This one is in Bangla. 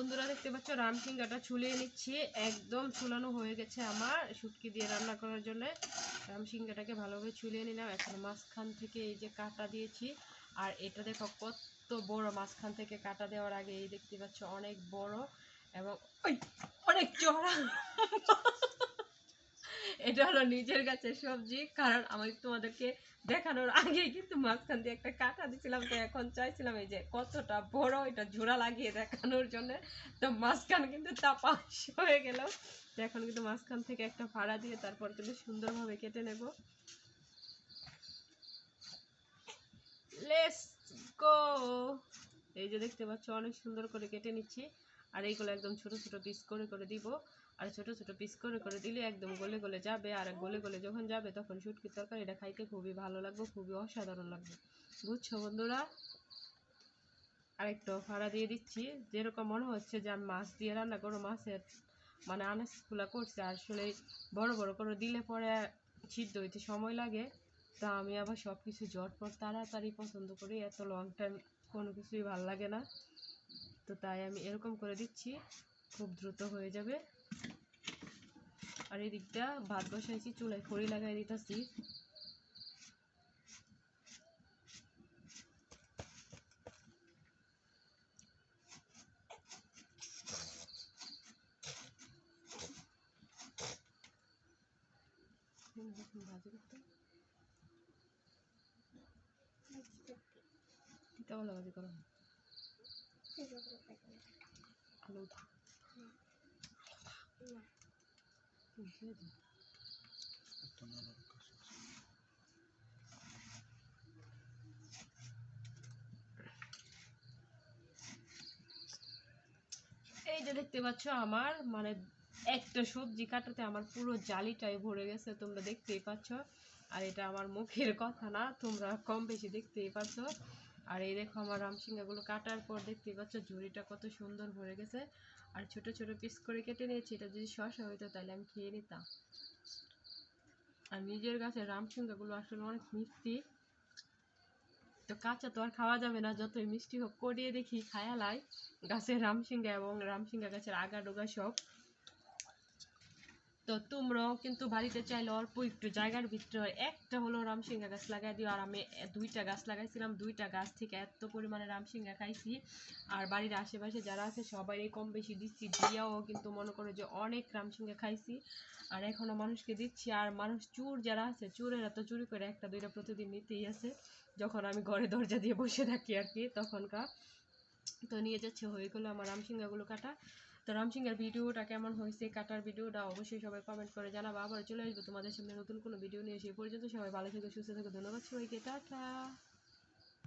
বন্ধুরা দেখতে পাচ্ছ রামসিঙ্গাটা ছুলিয়ে নিচ্ছি। একদম ছুলানো হয়ে গেছে আমার শুটকি দিয়ে রান্না করার জন্য। রামসিঙ্গাটাকে ভালোভাবে ছুলিয়ে নিলাম। এখন মাঝখান থেকে এই যে কাটা দিয়েছি। আর এটা দেখো কত বড়, মাঝখান থেকে কাটা দেওয়ার আগে এই দেখতে পাচ্ছ অনেক বড় এবং অনেক চড়া এটা হলো নিজের গাছের সবজি, কারণ আমি তোমাদেরকে দেখানোর আগে কিন্তু মাঝখান দিয়ে একটা কাটা দিছিলাম, তো এখন চাইছিলাম এই যে কতটা বড় এটা জোড়া লাগিয়ে দেখানোর জন্য। তো মাঝখান কিন্তু তাপাস হয়ে গেল। এখন কিন্তু মাঝখান থেকে একটা ফাড়া দিয়ে তারপর কিন্তু সুন্দরভাবে কেটে নেব। লেটস গো এই যে দেখতে পাচ্ছ, অনেক সুন্দর করে কেটে নিচ্ছি। আর এইগুলো একদম ছোট ছোট পিস করে করে দিব। আর ছোট ছোট পিস করে করে দিলে একদম গলে গলে যাবে। আর গলে গলে যখন যাবে, তখন শুটকির তরকারি এটা খাইতে খুবই ভালো লাগবে, খুবই অসাধারণ লাগবে। বুঝছ বন্ধুরা? আরেকটু ফাড়া দিয়ে দিচ্ছি। যেরকম মনে হচ্ছে যে আমি মাছ দিয়ে রান্না করো মাছের মানে আনাজগুলো করছে আসলে বড় বড় করে দিলে পরে সিদ্ধ হইতে সময় লাগে। তা আমি আবার সব কিছু ঝটপট তাড়াতাড়ি পছন্দ করি, এত লং টাইম কোনো কিছুই ভালো লাগে না। তো তাই আমি এরকম করে দিচ্ছি, খুব দ্রুত হয়ে যাবে। আর এই দিকটা ভাত বসাইছি চুলায় খড়ি লাগাই দিতেছি। তিতা ভালো করো দিয়ে দিই। এই যে দেখতে পাচ্ছ আমার মানে একটা সবজি কাটাতে আমার পুরো জালিটাই ভরে গেছে, তোমরা দেখতেই পাচ্ছ। আর এটা আমার মুখের কথা না, তোমরা কম বেশি দেখতেই পাচ্ছ। আর এই দেখো আমার রামসিঙ্গাগুলো কাটার পর দেখতেই পাচ্ছ ঝুড়িটা কত সুন্দর ভরে গেছে। আর ছোট ছোট পিস করে কেটে নিয়েছি, এটা যদি শসা হইতো তাহলে আমি খেয়ে নিতাম। আর নিজের গাছের রামসিঙ্গাগুলো আসলে অনেক মিষ্টি। তো কাঁচা তো আর খাওয়া যাবে না, যতই মিষ্টি হোক, করিয়ে দেখি খায়ালাই গাছের রামসিঙ্গা এবং রামসিঙ্গা গাছের আগা ডোগা সব। তো তোমরাও কিন্তু বাড়িতে চাইলে অল্প একটু জায়গার ভিতরে একটা হলো রামসিঙ্গা গাছ লাগাই দিও। আর আমি দুইটা গাছ লাগাইছিলাম, দুইটা গাছ থেকে এত পরিমাণে রামসিঙ্গা খাইছি। আর বাড়ির আশেপাশে যারা আছে সবাই কম বেশি দিচ্ছি। দিয়াও কিন্তু মনে করো যে অনেক রামসিঙ্গা খাইছি। আর এখনও মানুষকে দিচ্ছি। আর মানুষ চুর যারা আছে, চুরেরা তো চুরি করে একটা দুইটা প্রতিদিন নিতেই আছে যখন আমি ঘরে দরজা দিয়ে বসে থাকি আর কি, তখনকার। তো নিয়ে যাচ্ছে, হয়ে গেলো আমার রামসিঙ্গাগুলো কাটা। তো রামসিংহের ভিডিওটা কেমন হয়েছে, কাটার ভিডিওটা অবশ্যই সবাই কমেন্ট করে জানাব। আবার চলে আসব তোমাদের সামনে নতুন কোনো ভিডিও নিয়ে, সেই পর্যন্ত সবাই ভালো থেকে, সুস্থ থেকে, ধন্যবাদ সবাইকে, টাটা।